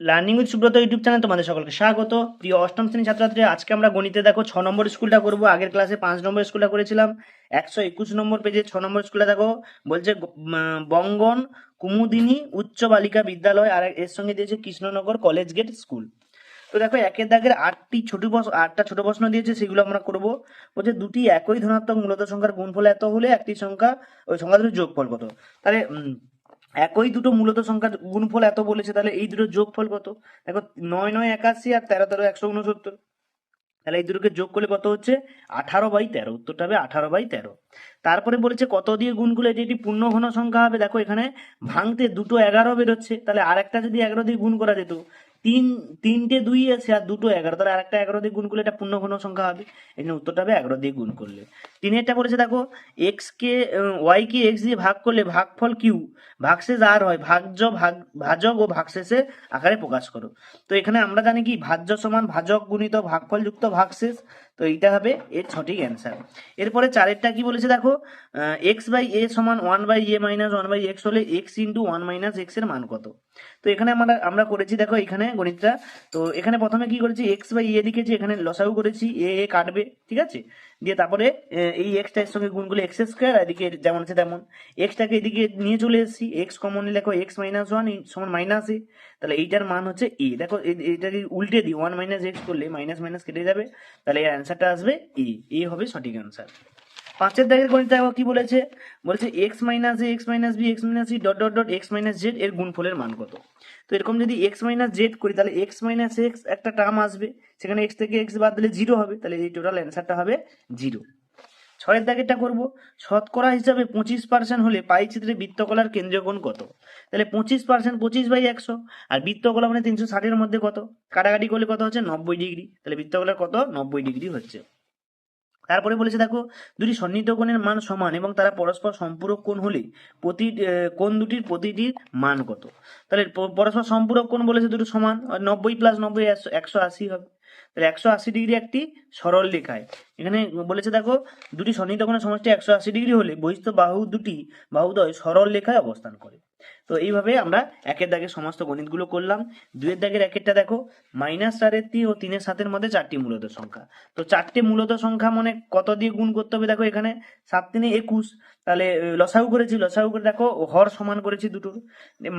Learning with Subrata YouTube channel তোমাদের সকলকে স্বাগত। প্রিয় অষ্টম শ্রেণি ছাত্রছাত্রী, আজকে আমরা গণিতে দেখো ছ নম্বর স্কুলটা করব। আগের ক্লাসে পাঁচ নম্বর স্কুলটা করেছিলাম। একশো একুশ নম্বর পেজে ছ নম্বর স্কুলটা দেখো। বলছে বঙ্গন, কুমুদিনী উচ্চ বালিকা বিদ্যালয় আর এর সঙ্গে দিয়েছে কৃষ্ণনগর কলেজ গেট স্কুল তো দেখো, একের দাগের আটটি ছোট প্রশ্ন, আটটা ছোট প্রশ্ন দিয়েছে, সেগুলো আমরা করব। বলছে, দুটি একই ধনাত্মক মূলত সংখ্যার গুণফল এত হলে একটি সংখ্যা, ওই সংখ্যা যোগফল কত? তাহলে একই দুটো মূলত সংখ্যা গুণফল এত বলেছে, তাহলে এই দুটো যোগফল কত? দেখো, নয় নয় একাশি আর তেরো তেরো একশো উনসত্তর। তাহলে এই দুটোকে যোগ করলে কত হচ্ছে? আঠারো বাই তেরো, উত্তরটা হবে আঠারো বাই তেরো। তারপরে বলেছে কত দিয়ে গুণ করলে এটি একটি পূর্ণ ঘন সংখ্যা হবে। দেখো, এখানে ভাঙতে দুটো এগারো বেরোচ্ছে, তাহলে আর একটা যদি এগারো দিয়ে গুণ করা যেত তিন, তিনটে দুই আছে আর দুটো এগারো। তাহলে আরেকটা এগারো দিয়ে গুণ করলে এটা পূর্ণ ঘন সংখ্যা হবে। এখানে উত্তরটা হবে এগারো দিয়ে গুণ করলে। তিনেরটা করেছে দেখো এক্স কে ওয়াই কে এক্স দিয়ে ভাগ করলে ভাগফল কিউ ভাগশেষ আর হয়। ভাগ্য ভাগ, ভাজক ও ভাগশেষে আকারে প্রকাশ করো। তো এখানে আমরা জানি কি, ভাজ্য সমান ভাজক গুণিত ভাগফল যুক্ত ভাগশেষ। তো এইটা হবে এর সঠিক অ্যান্সার এরপরে চারেরটা কি বলেছে দেখো? এক্স বাই এ সমান one by a minus one by x হলে এক্স ইন্টু ওয়ান মাইনাস এক্সের মান কত? তো এখানে আমরা আমরা করেছি দেখো এখানে গণিতটা। তো এখানে প্রথমে কি করেছি? এক্স বাই এ লিখেছি এখানে লসাগু করেছি এ এ কাটবে, ঠিক আছে? দিয়ে তারপরে এই এক্সটা এর সঙ্গে গুণ করলে এক্স স্কোয়ার এদিকে যেমন আছে তেমন। এক্সটাকে এদিকে নিয়ে চলে এসেছি। এক্স কমন দেখো এক্স মাইনাস ওয়ান সমান মাইনাস এ। তাহলে এইটার মান হচ্ছে এ দেখো এটাকে উল্টে দিই। ওয়ান মাইনাস এক্স করলে মাইনাস মাইনাস কেটে যাবে। তাহলে এর অ্যান্সারটা আসবে এ এ হবে সঠিক অ্যান্সার পাঁচের দাগের গণিত দেখো কি বলেছে? বলেছে x minus a x minus b x minus c dot dot dot x minus z এর গুণফলের মান কত? তো এরকম যদি এক্স মাইনাস জেড করি, তাহলে এক্স মাইনাস এক্স একটা টার্ম আসবে। সেখানে এক্স থেকে এক্স বাদ দিলে জিরো হবে, তাহলে এই টোটাল অ্যান্সারটা হবে জিরো ছয়ের দাগেরটা করব। শতকরা হিসাবে পঁচিশ পার্সেন্ট হলে পাই চিত্রে বৃত্তকলার কেন্দ্রীয় কোণ কত? তাহলে পঁচিশ পার্সেন্ট পঁচিশ বাই একশো, আর বৃত্তকলা মানে তিনশো ষাটের মধ্যে কত? কাটাকাটি করলে কত হচ্ছে? নব্বই ডিগ্রি। তাহলে বৃত্তকলার কত? নব্বই ডিগ্রি হচ্ছে। তারপরে বলেছে, দেখো, দুটি সন্নিহিত কোণের মান সমান এবং তারা পরস্পর সম্পূরক কোণ হলে প্রতি কোণ দুটির প্রতিটির মান কত? তাহলে পরস্পর সম্পূরক কোণ বলেছে দুটো সমান নব্বই প্লাস নব্বই একশো- আশি হবে। তাহলে একশো আশি ডিগ্রি একটি সরল রেখায়। এখানে বলেছে, দেখো, দুটি সন্নিহিত কোণের সমষ্টি একশো আশি ডিগ্রি হলে বহিস্থ বাহু দুটি বাহুদ্বয় সরল রেখায় অবস্থান করে। তো এইভাবে আমরা একের দাগের সমস্ত গণিতগুলো করলাম। দুয়ের দাগের একেরটা দেখো মাইনাস চারের তিন ও তিনের সাতের মধ্যে চারটি মূলত সংখ্যা। তো চারটে মূলত সংখ্যা মানে কত দিয়ে গুণ করতে হবে দেখো এখানে? সাত তিনে একুশ। তাহলে লসাগু করেছি, লসাগু করে দেখো, হর সমান করেছি দুটোর।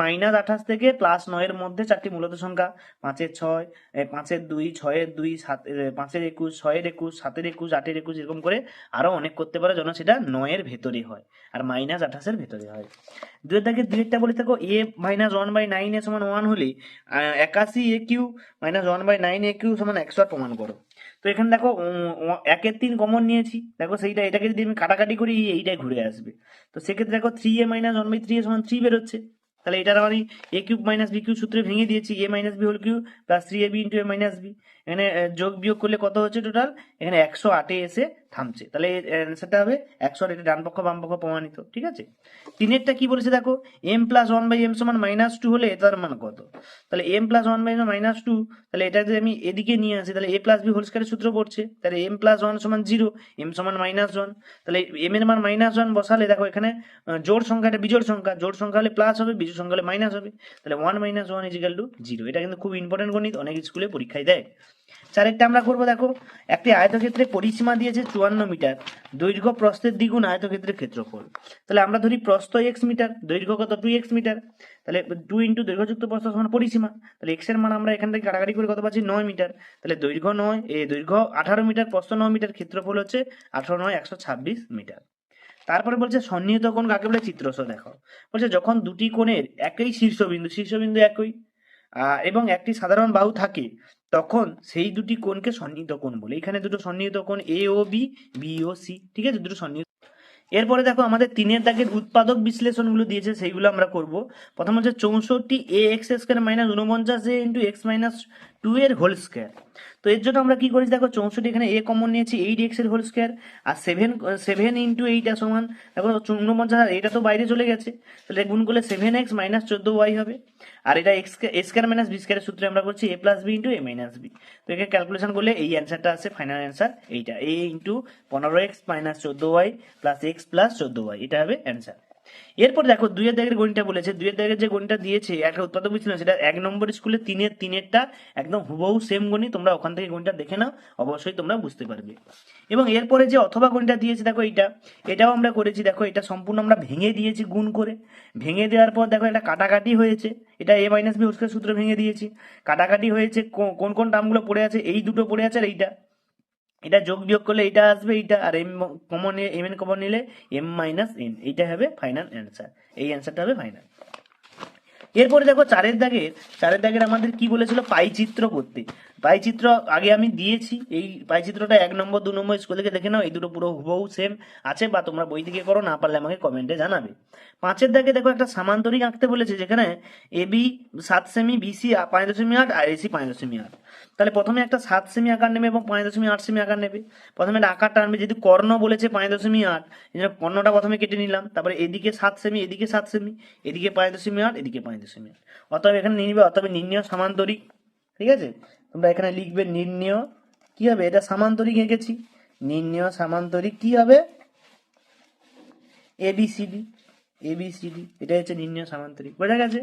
মাইনাস আঠাশ থেকে প্লাস নয়ের মধ্যে চারটি মূলত সংখ্যা। পাঁচের ছয় পাঁচের দুই, ছয়ের দুই, সাত পাঁচের একুশ, ছয়ের একুশ, সাতের একুশ, আটের একুশ এরকম করে আরও অনেক করতে পারো যেন সেটা নয়ের ভেতরে হয়। আর মাইনাস আঠাশের ভেতরে হয়। দুয়ের দাগে দুইটা বলে থাকো a minus one by nine a সমান ওয়ান হলে একাশি a cube minus one by nine a cube সমান একশো আট প্রমাণ করো। তো এখানে দেখো একের তিন কমন নিয়েছি। দেখো সেইটা, এটাকে যদি আমি কাটাকাটি করি, এইটাই ঘুরে আসবে। তো সেক্ষেত্রে দেখো three a minus one by three a সমান থ্রি বেরোচ্ছে। তাহলে এটার আমি a cube minus b cube সূত্রে ভেঙে দিয়েছি a minus b whole cube plus three a b into a minus b এখানে যোগ বিয়োগ করলে কত হচ্ছে টোটাল এখানে একশো আটে এসে থামছে। তাহলে অ্যান্সারটা হবে একশো আট এটা ডান পক্ষ বাম পক্ষ প্রমাণিত ঠিক আছে? তিনেরটা কি বলেছে দেখো? M plus one by m সমান মাইনাস টু হলে তার মান কত? তাহলে m plus one by minus two তাহলে এটা যদি আমি এদিকে নিয়ে আসি তাহলে এ প্লাস বি হোল স্কয়ারের সূত্র পড়ছে তাহলে এম প্লাস ওয়ান সমান জিরো এম সমান মাইনাস ওয়ান তাহলে এম এর মান মাইনাস ওয়ান বসালে দেখো এখানে আহ, জোড় সংখ্যা এটা বিজোড় সংখ্যা জোড় সংখ্যা হলে প্লাস হবে বিজোড় সংখ্যা হলে মাইনাস হবে, তাহলে one minus one equal to zero এটা কিন্তু খুব ইম্পর্টেন্ট গণিত, অনেক স্কুলে পরীক্ষায় দেয়। চারেরটা আমরা করব, দেখো, একটি আয়তক্ষেত্রে পরিসীমা দিয়েছে চুয়ান্ন মিটার, দৈর্ঘ্য প্রস্থের দ্বিগুণ আয়তক্ষেত্রের ক্ষেত্রফল। তাহলে আমরা ধরি প্রস্থ এক্স মিটার, দৈর্ঘ্য কত? Two x metre. তাহলে টু ইন্টু দৈর্ঘ্যযুক্ত প্রস্থ সমান পরিসীমা। তাহলে এক্সের মান আমরা এখান থেকে কাটাকাটি করে কত পাচ্ছি? নয় মিটার। তাহলে দৈর্ঘ্য নয় এ দৈর্ঘ্য আঠারো মিটার, প্রস্থ নয় মিটার, ক্ষেত্রফল হচ্ছে আঠারো নয়, একশো ছাব্বিশ মিটার। তারপরে বলছে, সন্নিহিত কোণ কাকে বলে? চিত্রস, দেখো। বলছে, যখন দুটি কোণের একই শীর্ষবিন্দু শীর্ষবিন্দু একই এবং একটি সাধারণ বাহু থাকে, তখন সেই দুটি কোণকে সন্নিহিত কোণ বলে। এখানে দুটো সন্নিহিত কোণ A O B B O C ঠিক আছে? দুটো সন্নিহিত। এরপরে দেখো, আমাদের তিনের দাগের উৎপাদক বিশ্লেষণগুলো দিয়েছে, সেইগুলো আমরা করব। প্রথম হচ্ছে, চৌষট্টি এ এক্স স্কোয়ার মাইনাস উনপঞ্চাশ a into x minus two এর হোল স্কোয়ার তো এর জন্য আমরা কি করেছি? দেখো, চৌষট্টি এখানে এ কমন নিয়েছি এইট এক্সের হোল স্কোয়ার আর সেভেন সেভেন ইন্টু এইটা সমান, দেখো উনপঞ্চাশ আর এটা তো বাইরে চলে গেছে। তাহলে গুণ করলে সেভেন এক্স মাইনাস চোদ্দ ওয়াই হবে। আর এটা x a square minus b স্কোয়ারের সূত্রে আমরা করছি a plus b into a minus b তো একে ক্যালকুলেশন করলে এই অ্যান্সারটা আছে ফাইনাল অ্যান্সার এইটা। এ ইন্টু পনেরো এক্স মাইনাস চোদ্দ ওয়াই প্লাস এক্স প্লাস চোদ্দ ওয়াই এটা হবে অ্যান্সার এরপর দেখো দুইয়ের দাগের গণিতটা বলেছে, দুইয়ের দাগের যে গণিতটা দিয়েছে, একটা উৎপাদক ছিল সেটা এক নম্বর স্কুলে তিনের, তিনেরটা একদম হুবহু সেম গণিত, তোমরা ওখান থেকে গণিতটা দেখে নাও, অবশ্যই তোমরা বুঝতে পারবে। এবং এরপরে যে অথবা গণিতটা দিয়েছে, দেখো এইটা, এটাও আমরা করেছি, দেখো এটা সম্পূর্ণ আমরা ভেঙে দিয়েছি গুণ করে। ভেঙে দেওয়ার পর দেখো এটা কাটাকাটি হয়েছে, এটা এ মাইনাস বি হোস্টের সূত্র ভেঙে দিয়েছি। কাটাকাটি হয়েছে কোন কোন টার্মগুলো পড়ে আছে, এই দুটো পড়ে আছে আর এইটা। এটা যোগ বিয়োগ করলে এটা আসবে, এটা আর m common m n common নিলে এম মাইনাস এন এইটা হবে ফাইনাল অ্যান্সার এই অ্যান্সারটা হবে ফাইনাল এরপরে দেখো চারের দাগের চারের দাগের আমাদের কি বলেছিল? পাই চিত্র করতে। পাই চিত্র আগে আমি দিয়েছি। এই পাই চিত্রটা এক নম্বর, দু নম্বর স্কুল থেকে দেখে নাও, এই দুটো পুরো হুবহু সেম আছে বা তোমরা বই থেকে করো, না পারলে আমাকে কমেন্টে জানাবে। পাঁচের দাগে দেখো একটা সামান্তরিক আঁকতে বলেছে, যেখানে এ বি সাত সেমি বিসি পাঁচ দশমিক আট আর এসি পাঁচ দশমিক আট। তাহলে প্রথমে একটা সাত সেমি আকার নেবে এবং পাঁচ দশমিক আট সেমি আকার নেবে। প্রথমে একটা আকারটা আনবে যেহেতু কর্ণ বলেছে পাঁচ দশমিক আট কর্ণটা প্রথমে কেটে নিলাম। তারপরে এদিকে সাত সেমি এদিকে সাত সেমি এদিকে পাঁচ দশমিক আট, এদিকে পাঁচ দশমিক আট। অতএব এখানে নিয়ে নিবে, অতএব নির্ণয় সামান্তরিক। ঠিক আছে? তোমরা এখানে লিখবে নির্ণয়। কি হবে? এটা সামান্তরিক এঁকেছি। নির্ণয়, সামান্তরিক, কি হবে? এবিসিডি এবিসিডি এটা হচ্ছে নির্ণয়, সামান্তরিক। বোঝা গেছে?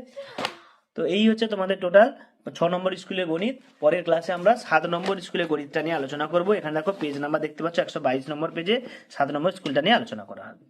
তো এই হচ্ছে তোমাদের টোটাল ছ নম্বর স্কুলে গণিত। পরের ক্লাসে আমরা সাত নম্বর স্কুলে গণিতটা নিয়ে আলোচনা করব। এখানে দেখো পেজ নাম্বার দেখতে পাচ্ছ, একশো বাইশ নম্বর পেজে সাত নম্বর স্কুলটা নিয়ে আলোচনা করা হবে।